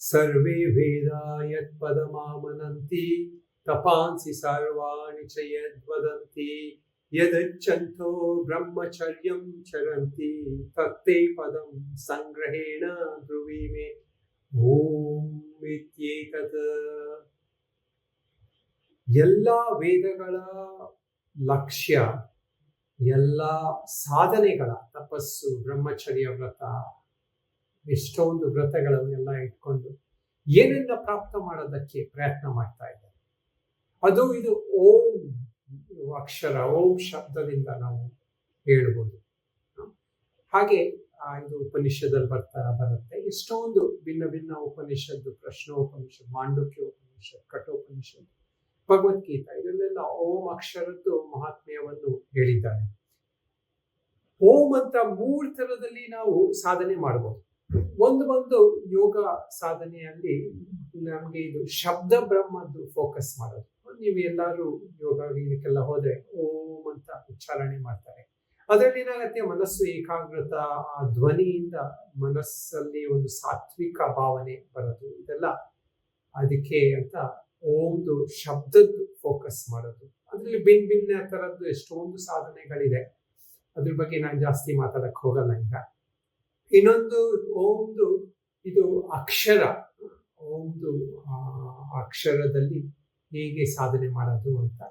सर्वे वेदा यत्पदमामनन्ति तपांसि सर्वाणि च यद्वदन्ति यदच्छन्तो ब्रह्मचर्यं चरन्ति तत्ते पदं सङ्ग्रहेण ब्रुवी मे ಓಂ ಇತ್ಯೇತತ್ ಎಲ್ಲ ವೇದಗಳ ಲಕ್ಷ್ಯ ಎಲ್ಲ ಸಾಧನೆಗಳ ತಪಸ್ಸು ಬ್ರಹ್ಮಚರ್ಯ ವ್ರತ ಎಷ್ಟೊಂದು ವ್ರತಗಳನ್ನೆಲ್ಲ ಇಟ್ಕೊಂಡು ಏನನ್ನ ಪ್ರಾಪ್ತ ಮಾಡೋದಕ್ಕೆ ಪ್ರಯತ್ನ ಮಾಡ್ತಾ ಇದ್ದಾರೆ. ಅದು ಇದು ಓಂ ಅಕ್ಷರ, ಓಂ ಶಬ್ದದಿಂದ ನಾವು ಹೇಳ್ಬೋದು. ಹಾಗೆ ಇದು ಉಪನಿಷದಲ್ಲಿ ಬರ್ತಾ ಬರುತ್ತೆ. ಎಷ್ಟೊಂದು ಭಿನ್ನ ಭಿನ್ನ ಉಪನಿಷದ್ದು ಪ್ರಶ್ನೋಪನಿಷತ್ ಮಾಂಡುಕ್ಯ ಉಪನಿಷತ್ ಕಠೋಪನಿಷತ್ ಭಗವದ್ಗೀತಾ ಇದರಲ್ಲೆಲ್ಲ ಓಂ ಅಕ್ಷರದ್ದು ಮಹಾತ್ಮ್ಯವನ್ನು ಹೇಳಿದ್ದಾರೆ. ಓಂ ಅಂತ ಮೂರು ಥರದಲ್ಲಿ ನಾವು ಸಾಧನೆ ಮಾಡಬಹುದು ಒಂದು ಒಂದು ಯೋಗ ಸಾಧನೆಯಲ್ಲಿ ನಮಗೆ ಇದು ಶಬ್ದ ಬ್ರಹ್ಮದ್ದು ಫೋಕಸ್ ಮಾಡೋದು. ನೀವು ಎಲ್ಲರೂ ಯೋಗ ಇದಕ್ಕೆಲ್ಲ ಹೋದ್ರೆ ಓಂ ಅಂತ ಉಚ್ಚಾರಣೆ ಮಾಡ್ತಾರೆ. ಅದರಲ್ಲಿ ಏನಾಗತ್ತೆ, ಮನಸ್ಸು ಏಕಾಗ್ರತ, ಆ ಧ್ವನಿಯಿಂದ ಮನಸ್ಸಲ್ಲಿ ಒಂದು ಸಾತ್ವಿಕ ಭಾವನೆ ಬರೋದು. ಇದೆಲ್ಲ ಅದಕ್ಕೆ ಅಂತ ಓಂದು ಶಬ್ದದ್ದು ಫೋಕಸ್ ಮಾಡೋದು. ಅದರಲ್ಲಿ ಭಿನ್ ಭಿನ್ನ ತರದ್ದು ಎಷ್ಟೊಂದು ಸಾಧನೆಗಳಿದೆ. ಅದ್ರ ಬಗ್ಗೆ ನಾನು ಜಾಸ್ತಿ ಮಾತಾಡಕ್ ಹೋಗಲ್ಲ ಈಗ. ಇನ್ನೊಂದು ಓಂದು ಇದು ಅಕ್ಷರ ಓಂದು ಅಕ್ಷರದಲ್ಲಿ ಹೇಗೆ ಸಾಧನೆ ಮಾಡೋದು ಅಂತ.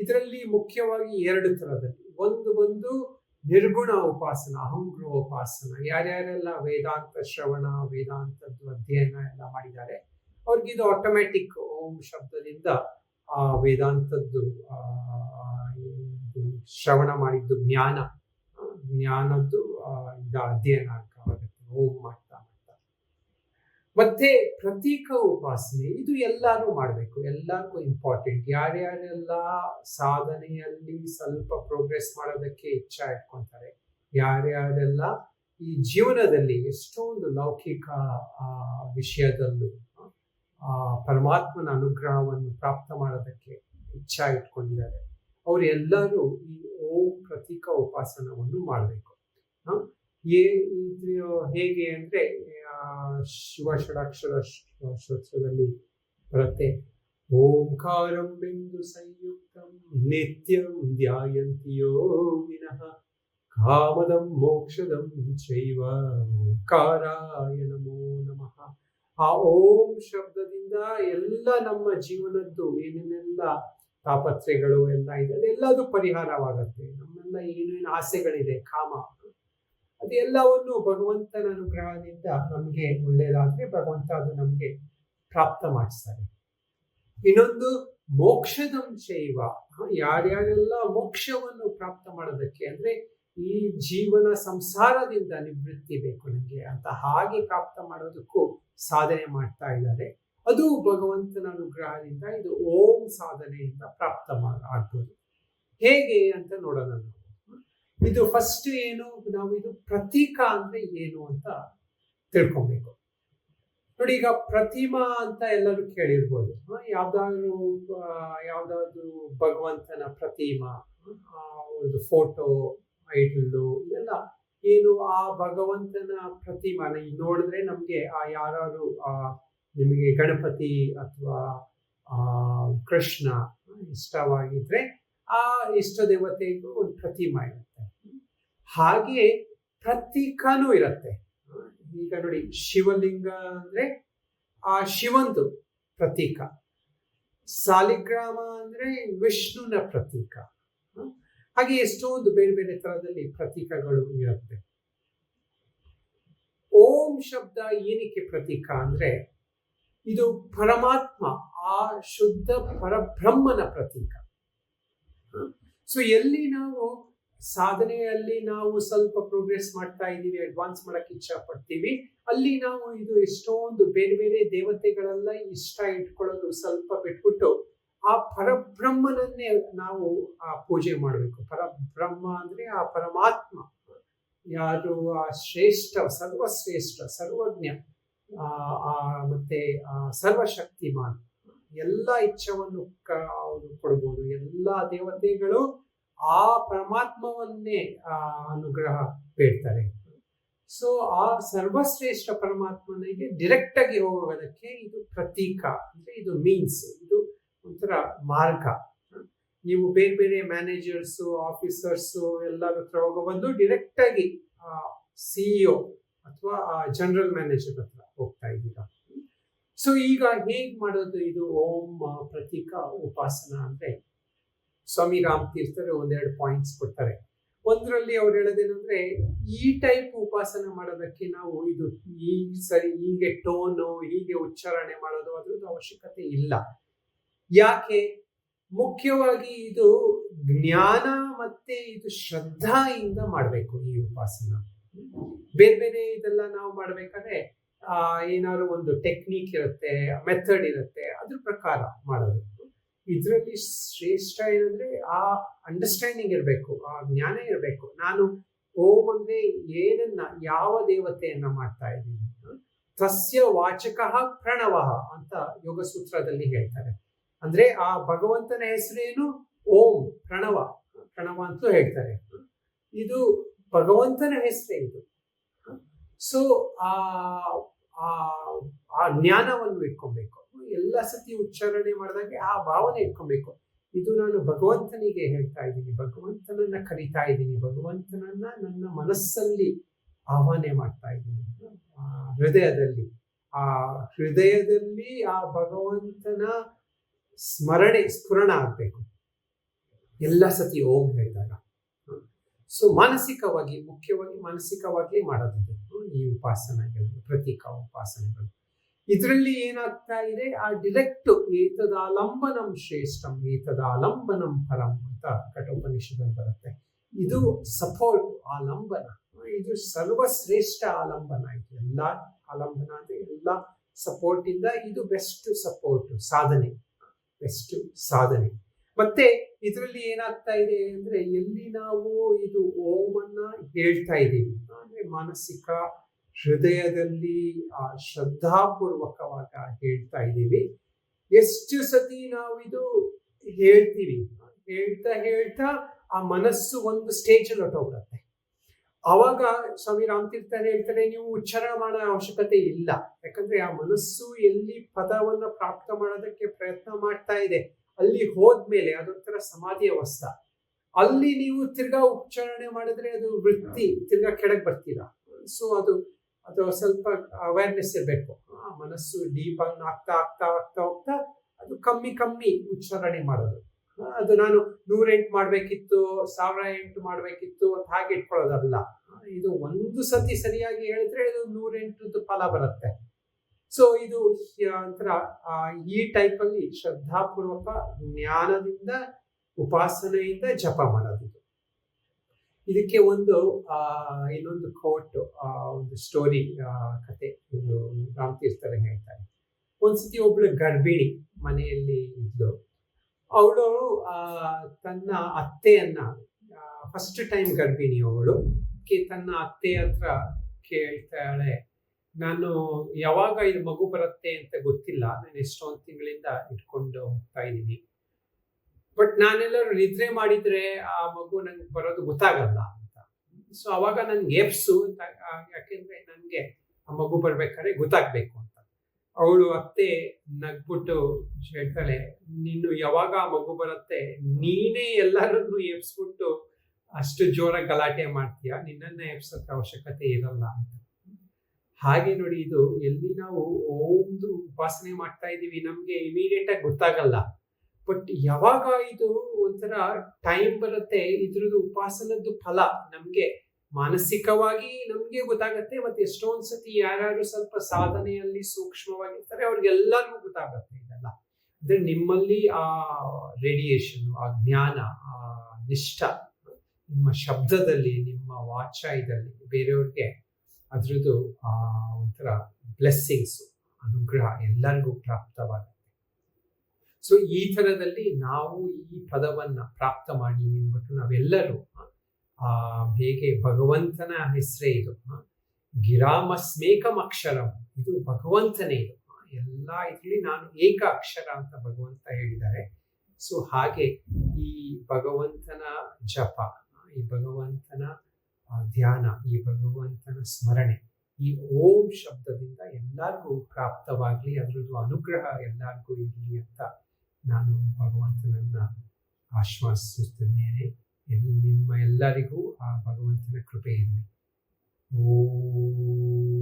ಇದರಲ್ಲಿ ಮುಖ್ಯವಾಗಿ ಎರಡು ಥರದಲ್ಲಿ. ಒಂದು ಒಂದು ನಿರ್ಗುಣ ಉಪಾಸನ ಅಹಂಗ್ರ ಉಪಾಸನ. ಯಾರ್ಯಾರೆಲ್ಲ ವೇದಾಂತ ಶ್ರವಣ, ವೇದಾಂತದ್ದು ಅಧ್ಯಯನ ಎಲ್ಲ ಮಾಡಿದ್ದಾರೆ, ಅವ್ರಿಗೆ ಇದು ಆಟೋಮ್ಯಾಟಿಕ್ ಓಂ ಶಬ್ದದಿಂದ ಆ ವೇದಾಂತದ್ದು ಶ್ರವಣ ಮಾಡಿದ್ದು ಜ್ಞಾನ. ಜ್ಞಾನದ್ದು ಇದ ಅಧ್ಯಯನ ಆಗುತ್ತೆ ಓಂ ಮಾಡ್ತಾ ಮಾಡ್ತಾ. ಮತ್ತೆ ಪ್ರತೀಕ ಉಪಾಸನೆ, ಇದು ಎಲ್ಲರೂ ಮಾಡಬೇಕು. ಎಲ್ಲರಿಗೂ ಇಂಪಾರ್ಟೆಂಟ್ ಯಾರ್ಯಾರೆಲ್ಲ ಸಾಧನೆಯಲ್ಲಿ ಸ್ವಲ್ಪ ಪ್ರೋಗ್ರೆಸ್ ಮಾಡೋದಕ್ಕೆ ಇಚ್ಛಾ ಇಟ್ಕೊಂತಾರೆ, ಯಾರ್ಯಾರೆಲ್ಲ ಈ ಜೀವನದಲ್ಲಿ ಎಷ್ಟೊಂದು ಲೌಕಿಕ ವಿಷಯದಲ್ಲೂ ಪರಮಾತ್ಮನ ಅನುಗ್ರಹವನ್ನು ಪ್ರಾಪ್ತ ಮಾಡೋದಕ್ಕೆ ಇಚ್ಛಾ ಇಟ್ಕೊಂಡಿದ್ದಾರೆ. ಅವರೆಲ್ಲರೂ ಈ ಓಂ ಪ್ರತೀಕ ಉಪಾಸನವನ್ನು ಮಾಡಬೇಕು. ಹೇಗೆ ಅಂದ್ರೆ ಶಿವ ಷಡಾಕ್ಷರ ಶ್ರೋತ್ರದಲ್ಲಿ ಬರುತ್ತೆ. ಓಂಕಾರಂ ಬಿಂದು ಸಂಯುಕ್ತಂ ನಿತ್ಯಂ ಧ್ಯಾಯಂತಿ ಯೋಗಿನಃ ಕಾಮದಂ ಮೋಕ್ಷದಂ ಚೈವ ಓಂಕಾರಾಯ ನಮೋ ನಮಃ. ಆ ಓಂ ಶಬ್ದದಿಂದ ಎಲ್ಲ ನಮ್ಮ ಜೀವನದ್ದು ಏನೇನೆಲ್ಲ ತಾಪತ್ರೆಗಳು ಎಲ್ಲ ಇದೆ. ಅದೆಲ್ಲದು ಪರಿಹಾರವಾಗತ್ತೆ. ನಮ್ಮೆಲ್ಲ ಏನೇನು ಆಸೆಗಳಿದೆ, ಕಾಮ, ಅದೆಲ್ಲವನ್ನು ಭಗವಂತನ ಅನುಗ್ರಹದಿಂದ ನಮಗೆ ಒಳ್ಳೆಯದಾದರೆ ಭಗವಂತ ಅದು ನಮಗೆ ಪ್ರಾಪ್ತ ಮಾಡಿಸ್ತಾರೆ. ಇನ್ನೊಂದು ಮೋಕ್ಷದಂ ಶೈವ ಯಾರ್ಯಾರೆಲ್ಲ ಮೋಕ್ಷವನ್ನು ಪ್ರಾಪ್ತ ಮಾಡೋದಕ್ಕೆ ಅಂದ್ರೆ ಈ ಜೀವನ ಸಂಸಾರದಿಂದ ನಿವೃತ್ತಿ ಬೇಕು ನನಗೆ ಅಂತ ಹಾಗೆ ಪ್ರಾಪ್ತ ಮಾಡೋದಕ್ಕೂ ಸಾಧನೆ ಮಾಡ್ತಾ ಇದ್ದಾರೆ. ಅದು ಭಗವಂತನ ಅನುಗ್ರಹದಿಂದ ಇದು ಓಂ ಸಾಧನೆಯಿಂದ ಪ್ರಾಪ್ತ ಆಗ್ಬೋದು ಹೇಗೆ ಅಂತ ನೋಡೋಣ ಇದು ಫಸ್ಟ್ ಏನು, ನಾವು ಇದು ಪ್ರತೀಕ ಅಂದ್ರೆ ಏನು ಅಂತ ತಿಳ್ಕೊಬೇಕು. ನೋಡಿ ಈಗ ಪ್ರತಿಮಾ ಅಂತ ಎಲ್ಲರೂ ಕೇಳಿರ್ಬೋದು. ಯಾವ್ದಾದ್ರು ಯಾವ್ದಾದ್ರು ಭಗವಂತನ ಪ್ರತಿಮಾ ಒಂದು ಫೋಟೋ ಐಟಲ್ಲು ಇದೆಲ್ಲ ಏನು ಆ ಭಗವಂತನ ಪ್ರತಿಮಾನ ನೋಡಿದ್ರೆ ನಮಗೆ ಆ ಯಾರು ಆ ನಿಮಗೆ ಗಣಪತಿ ಅಥವಾ ಕೃಷ್ಣ ಇಷ್ಟವಾಗಿದ್ರೆ ಆ ಇಷ್ಟ ದೇವತೆಗೂ ಒಂದು ಪ್ರತಿಮಾ ಇರುತ್ತೆ. ಹಾಗೆ ಪ್ರತೀಕನೂ ಇರುತ್ತೆ. ಈಗ ನೋಡಿ ಶಿವಲಿಂಗ ಅಂದ್ರೆ ಆ ಶಿವಂದು ಪ್ರತೀಕ. ಸಾಲಿಗ್ರಾಮ ಅಂದ್ರೆ ವಿಷ್ಣುನ ಪ್ರತೀಕ. ಹಾಗೆ ಎಷ್ಟೊಂದು ಬೇರೆ ಬೇರೆ ತರದಲ್ಲಿ ಪ್ರತೀಕಗಳು ಇರುತ್ತೆ. ಓಂ ಶಬ್ದ ಏನಕ್ಕೆ ಪ್ರತೀಕ ಅಂದ್ರೆ ಇದು ಪರಮಾತ್ಮ, ಆ ಶುದ್ಧ ಪರಬ್ರಹ್ಮನ ಪ್ರತೀಕ. ಸೊ ಎಲ್ಲಿ ನಾವು ಸಾಧನೆಯಲ್ಲಿ ನಾವು ಸ್ವಲ್ಪ ಪ್ರೋಗ್ರೆಸ್ ಮಾಡ್ತಾ ಇದ್ದೀವಿ ಅಡ್ವಾನ್ಸ್ ಮಾಡೋಕೆ ಇಚ್ಛಾ ಪಡ್ತೀವಿ ಅಲ್ಲಿ ನಾವು ಇದು ಎಷ್ಟೊಂದು ಬೇರೆ ಬೇರೆ ದೇವತೆಗಳೆಲ್ಲ ಇಷ್ಟ ಇಟ್ಕೊಳ್ಳೋದು ಸ್ವಲ್ಪ ಬಿಟ್ಬಿಟ್ಟು ಆ ಪರಬ್ರಹ್ಮನನ್ನೇ ನಾವು ಆ ಪೂಜೆ ಮಾಡಬೇಕು. ಪರಬ್ರಹ್ಮ ಅಂದ್ರೆ ಆ ಪರಮಾತ್ಮ. ಯಾರು? ಆ ಶ್ರೇಷ್ಠ, ಸರ್ವಶ್ರೇಷ್ಠ, ಸರ್ವಜ್ಞ. ಮತ್ತೆ ಸರ್ವಶಕ್ತಿಮಾನ್. ಎಲ್ಲ ಇಚ್ಛವನ್ನು ಕೊಡ್ಬೋದು. ಎಲ್ಲ ದೇವತೆಗಳು ಆ ಪರಮಾತ್ಮವನ್ನೇ ಅನುಗ್ರಹ ಬೇಡ್ತಾರೆ ಸೊ ಆ ಸರ್ವಶ್ರೇಷ್ಠ ಪರಮಾತ್ಮನಿಗೆ ಡೈರೆಕ್ಟ್ ಆಗಿ ಹೋಗೋದಕ್ಕೆ ಇದು ಪ್ರತೀಕ. ಅಂದ್ರೆ ಇದು ಮೀನ್ಸ್ ಇದು ಒಂಥರ ಮಾರ್ಗ. ನೀವು ಬೇರೆ ಬೇರೆ ಮ್ಯಾನೇಜರ್ಸು ಆಫೀಸರ್ಸು ಎಲ್ಲರ ಹತ್ರ ಹೋಗೋ ಬಂದು ಡೈರೆಕ್ಟ್ ಆಗಿ ಸಿಇಒ ಅಥವಾ ಜನರಲ್ ಮ್ಯಾನೇಜರ್ ಹತ್ರ ಹೋಗ್ತಾ ಇದ್ದೀರಾ? ಸೊ ಈಗ ಹೇಗ್ ಮಾಡೋದು ಇದು? ಓಂ ಪ್ರತೀಕ, ಉಪಾಸನ ಅಂದ್ರೆ ಸ್ವಾಮಿ ರಾಮ್ ತೀರ್ಥರು ಒಂದೆರಡು ಪಾಯಿಂಟ್ಸ್ ಕೊಡ್ತಾರೆ. ಒಂದರಲ್ಲಿ ಅವ್ರು ಹೇಳೋದೇನಂದ್ರೆ, ಈ ಟೈಪ್ ಉಪಾಸನ ಮಾಡೋದಕ್ಕೆ ನಾವು ಇದು ಈ ಸರಿ ಹೀಗೆ ಟೋನು ಹೀಗೆ ಉಚ್ಚಾರಣೆ ಮಾಡೋದು ಅದ್ರದ್ದು ಅವಶ್ಯಕತೆ ಇಲ್ಲ. ಯಾಕೆ? ಮುಖ್ಯವಾಗಿ ಇದು ಜ್ಞಾನ ಮತ್ತೆ ಇದು ಶ್ರದ್ಧೆಯಿಂದ ಮಾಡಬೇಕು ಈ ಉಪಾಸನ. ಬೇರೆ ಬೇರೆ ಇದೆಲ್ಲ ನಾವು ಮಾಡಬೇಕಾದ್ರೆ ಏನಾದ್ರು ಒಂದು ಟೆಕ್ನಿಕ್ ಇರುತ್ತೆ ಮೆಥಡ್ ಇರುತ್ತೆ, ಅದ್ರ ಪ್ರಕಾರ ಮಾಡೋದು. ಇದರಲ್ಲಿ ಶ್ರೇಷ್ಠ ಏನಂದ್ರೆ ಆ ಅಂಡರ್ಸ್ಟ್ಯಾಂಡಿಂಗ್ ಇರಬೇಕು, ಆ ಜ್ಞಾನ ಇರಬೇಕು. ನಾನು ಓಂ ಅಂದ್ರೆ ಏನನ್ನ, ಯಾವ ದೇವತೆಯನ್ನ ಮಾಡ್ತಾ ಇದ್ದೀನಿ? ತಸ್ಯ ವಾಚಕ ಪ್ರಣವ ಅಂತ ಯೋಗ ಸೂತ್ರದಲ್ಲಿ ಹೇಳ್ತಾರೆ. ಅಂದ್ರೆ ಆ ಭಗವಂತನ ಹೆಸರೇನು? ಓಂ, ಪ್ರಣವ ಪ್ರಣವ ಅಂತಲೂ ಹೇಳ್ತಾರೆ. ಇದು ಭಗವಂತನ ಹೆಸರೇ ಇದು. ಸೊ ಆ ಆ ಜ್ಞಾನವನ್ನು ಇಟ್ಕೊಬೇಕು. ಎಲ್ಲ ಸತಿ ಉಚ್ಚಾರಣೆ ಮಾಡಿದಾಗ ಆ ಭಾವನೆ ಇಟ್ಕೊಬೇಕು. ಇದು ನಾನು ಭಗವಂತನಿಗೆ ಹೇಳ್ತಾ ಇದ್ದೀನಿ. ಭಗವಂತನನ್ನ ಕರಿತಾ ಇದ್ದೀನಿ. ಭಗವಂತನನ್ನ ನನ್ನ ಮನಸ್ಸಲ್ಲಿ ಆಹ್ವಾನೆ ಮಾಡ್ತಾ ಇದ್ದೀನಿ. ಹೃದಯದಲ್ಲಿ. ಆ ಹೃದಯದಲ್ಲಿ ಆ ಭಗವಂತನ ಸ್ಮರಣೆ, ಸ್ಫುರಣ ಆಗ್ಬೇಕು. ಎಲ್ಲ ಸತಿ ಓಂ ಹೇಳಿದಾಗ. ಸೊ ಮಾನಸಿಕವಾಗಿ, ಮುಖ್ಯವಾಗಿ ಮಾನಸಿಕವಾಗಿ ಮಾಡೋದು ಈ ಉಪಾಸನೆಗಳು, ಪ್ರತೀಕ ಉಪಾಸನೆಗಳು. ಇದರಲ್ಲಿ ಏನಾಗ್ತಾ ಇದೆ? ಆ ಡಿರೆಕ್ಟ್ ಏತದಾಲಂಬನಂ ಶ್ರೇಷ್ಠಂ, ಏತದಾಲಂಬನಂ ಪರಂ ಅಂತ ಕಠೋಪನಿಷದಲ್ಲಿ ಬರುತ್ತೆ. ಇದು ಸಪೋರ್ಟ್ ಆಲಂಬನ. ಇದು ಸರ್ವಶ್ರೇಷ್ಠ ಆಲಂಬನ ಇದು. ಎಲ್ಲ ಆಲಂಬನ ಅಂದ್ರೆ ಎಲ್ಲ ಸಪೋರ್ಟ್ ಇಂದ ಇದು ಬೆಸ್ಟ್ ಸಪೋರ್ಟ್ ಸಾಧನೆ. ಬೆಸ್ಟ್ ಸಾಧನೆ. ಮತ್ತೆ ಇದರಲ್ಲಿ ಏನಾಗ್ತಾ ಇದೆ ಅಂದ್ರೆ ಎಲ್ಲಿ ನಾವು ಇದು ಓಮನ್ನ ಹೇಳ್ತಾ ಇದ್ದೀವಿ ಅಂದ್ರೆ ಮಾನಸಿಕ ಹೃದಯದಲ್ಲಿ, ಆ ಶ್ರದ್ಧಾಪೂರ್ವಕವಾಗ ಹೇಳ್ತಾ ಇದ್ದೀವಿ ಎಷ್ಟು ಸತಿ ನಾವು ಇದು ಹೇಳ್ತೀವಿ? ಹೇಳ್ತಾ ಹೇಳ್ತಾ ಆ ಮನಸ್ಸು ಒಂದು ಸ್ಟೇಜ್ ಹೋಗುತ್ತೆ ಅವಾಗ ಸ್ವಾಮಿ ರಾಮತೀರ್ಥ ಹೇಳ್ತಾರೆ, ನೀವು ಉಚ್ಚಾರಣೆ ಮಾಡೋ ಅವಶ್ಯಕತೆ ಇಲ್ಲ. ಯಾಕಂದ್ರೆ ಆ ಮನಸ್ಸು ಎಲ್ಲಿ ಪದವನ್ನು ಪ್ರಾಪ್ತ ಮಾಡೋದಕ್ಕೆ ಪ್ರಯತ್ನ ಮಾಡ್ತಾ ಇದೆ. ಅಲ್ಲಿ ಹೋದ್ಮೇಲೆ ಅದೊಂಥರ ಸಮಾಧಿ ಅವಸ್ಥ ಅಲ್ಲಿ ನೀವು ತಿರ್ಗಾ ಉಚ್ಚಾರಣೆ ಮಾಡಿದ್ರೆ ಅದು ವೃತ್ತಿ ತಿರ್ಗಾ ಕೆಳಗೆ ಬರ್ತೀರಾ? ಸೊ ಅದು ಅದು ಸ್ವಲ್ಪ ಅವೇರ್ನೆಸ್ ಇರಬೇಕು. ಮನಸ್ಸು ಡೀಪ್ ಆಗಿ ಆಗ್ತಾ ಆಗ್ತಾ ಆಗ್ತಾ ಹೋಗ್ತಾ ಅದು ಕಮ್ಮಿ ಕಮ್ಮಿ ಉಚ್ಚಾರಣೆ ಮಾಡೋದು. ಅದು ನಾನು ನೂರೆಂಟು ಮಾಡಬೇಕಿತ್ತು, ಸಾವಿರ ಎಂಟು ಮಾಡಬೇಕಿತ್ತು ಅಂತ ಹಾಗೆ ಇಟ್ಕೊಳ್ಳೋದಲ್ಲ. ಇದು ಒಂದು ಸತಿ ಸರಿಯಾಗಿ ಹೇಳಿದ್ರೆ ಇದು ನೂರೆಂಟು ಫಲ ಬರುತ್ತೆ. ಸೊ ಇದು ಒಂಥರ ಈ ಟೈಪ್ ಅಲ್ಲಿ ಶ್ರದ್ಧಾಪೂರ್ವಕ ಜ್ಞಾನದಿಂದ, ಉಪಾಸನೆಯಿಂದ ಜಪ ಮಾಡೋದು ಇದಕ್ಕೆ ಒಂದು, ಆ, ಇನ್ನೊಂದು ಕೋಟ್ ಒಂದು ಸ್ಟೋರಿ ಕತೆ ಒಂದು ರಾಮತೀರ್ಥರ ಹೇಳ್ತಾರೆ. ಒಂದ್ಸತಿ ಒಬ್ಳು ಗರ್ಭಿಣಿ ಮನೆಯಲ್ಲಿ ಇದ್ಲು. ಅವಳು ತನ್ನ ಅತ್ತೆಯನ್ನ ಫಸ್ಟ್ ಟೈಮ್ ಗರ್ಭಿಣಿ ಅವಳು ತನ್ನ ಅತ್ತೆ ಹತ್ರ ಕೇಳ್ತಾಳೆ. ನಾನು ಯಾವಾಗ ಇದು ಮಗು ಬರುತ್ತೆ ಅಂತ ಗೊತ್ತಿಲ್ಲ. ನಾನು ಎಷ್ಟೊಂದು ತಿಂಗಳಿಂದ ಇಟ್ಕೊಂಡು ಹೋಗ್ತಾ ಇದ್ದೀನಿ. ಬಟ್ ನಾನೆಲ್ಲರೂ ನಿದ್ರೆ ಮಾಡಿದ್ರೆ ಆ ಮಗು ನಂಗೆ ಬರೋದು ಗೊತ್ತಾಗಲ್ಲ ಅಂತ. ಸೊ ಅವಾಗ ನನ್ಗೆ ಎಪ್ಸು ಅಂತ ಯಾಕೆಂದ್ರೆ ನನಗೆ ಆ ಮಗು ಬರ್ಬೇಕಾದ್ರೆ ಗೊತ್ತಾಗ್ಬೇಕು ಅಂತ. ಅವಳು ಅತ್ತೆ ನಗ್ಬಿಟ್ಟು ಹೇಳ್ತಾಳೆ, ನೀನು ಯಾವಾಗ ಆ ಮಗು ಬರುತ್ತೆ, ನೀನೇ ಎಲ್ಲರನ್ನು ಎಬ್ಸ್ಬಿಟ್ಟು ಅಷ್ಟು ಜೋರಾಗಿ ಗಲಾಟೆ ಮಾಡ್ತೀಯ? ನಿನ್ನನ್ನು ಎಬ್ಸೋಕ್ಕೆ ಅವಶ್ಯಕತೆ ಇರಲ್ಲ. ಅಂತ. ಹಾಗೆ ನೋಡಿ ಇದು ಎಲ್ಲಿ ನಾವು ಓಮ್ದು ಉಪಾಸನೆ ಮಾಡ್ತಾ ಇದೀವಿ ನಮ್ಗೆ ಇಮಿಡಿಯೇಟ್ ಆಗಿ ಗೊತ್ತಾಗಲ್ಲ. ಬಟ್ ಯಾವಾಗ ಇದು ಒಂಥರ ಟೈಮ್ ಬರುತ್ತೆ, ಇದ್ರದ್ದು ಉಪಾಸನದ್ದು ಫಲ ನಮ್ಗೆ ಮಾನಸಿಕವಾಗಿ ನಮ್ಗೆ ಗೊತ್ತಾಗತ್ತೆ, ಮತ್ತೆ ಎಷ್ಟೊಂದ್ ಸತಿ ಯಾರ್ಯಾರು ಸ್ವಲ್ಪ ಸಾಧನೆಯಲ್ಲಿ ಸೂಕ್ಷ್ಮವಾಗಿರ್ತಾರೆ, ಅವ್ರಿಗೆಲ್ಲರಿಗೂ ಗೊತ್ತಾಗತ್ತೆ ಇದೆಲ್ಲ. ಅಂದ್ರೆ ನಿಮ್ಮಲ್ಲಿ ಆ ರೇಡಿಯೇಷನ್ ಆ ಜ್ಞಾನ, ಆ ನಿಷ್ಠ, ನಿಮ್ಮ ಶಬ್ದದಲ್ಲಿ, ನಿಮ್ಮ ವಾಚ ಇದರಲ್ಲಿ ಬೇರೆಯವ್ರಿಗೆ ಅದ್ರದ್ದು ಒಂಥರ ಬ್ಲೆಸ್ಸಿಂಗ್ಸ್ ಅನುಗ್ರಹ ಎಲ್ಲರಿಗೂ ಪ್ರಾಪ್ತವಾಗುತ್ತೆ. ಸೊ ಈ ಥರದಲ್ಲಿ ನಾವು ಈ ಪದವನ್ನ ಪ್ರಾಪ್ತ ಮಾಡಿ ಅಂದ್ಬಿಟ್ಟು ನಾವೆಲ್ಲರೂ ಹೇಗೆ ಭಗವಂತನ ಹೆಸರೇ ಇದು ಗಿರಾಮಸ್ಮೇಕಂ ಅಕ್ಷರಂ, ಇದು ಭಗವಂತನೇ ಇದು ಎಲ್ಲ ಇದರಲ್ಲಿ ನಾನು ಏಕ ಅಕ್ಷರ ಅಂತ ಭಗವಂತ ಹೇಳಿದ್ದಾರೆ. ಸೊ ಹಾಗೆ ಈ ಭಗವಂತನ ಜಪ, ಈ ಭಗವಂತನ ಆ ಧ್ಯಾನ, ಈ ಭಗವಂತನ ಸ್ಮರಣೆ, ಈ ಓಂ ಶಬ್ದದಿಂದ ಎಲ್ಲರಿಗೂ ಪ್ರಾಪ್ತವಾಗಲಿ, ಅದರದ್ದು ಅನುಗ್ರಹ ಎಲ್ಲರಿಗೂ ಇರಲಿ ಅಂತ ನಾನು ಭಗವಂತನನ್ನ ಆಶ್ವಾಸಿಸುತ್ತಿದ್ದೇನೆ ನಿಮ್ಮ ಎಲ್ಲರಿಗೂ ಆ ಭಗವಂತನ ಕೃಪೆ ಇರಲಿ ಓಂ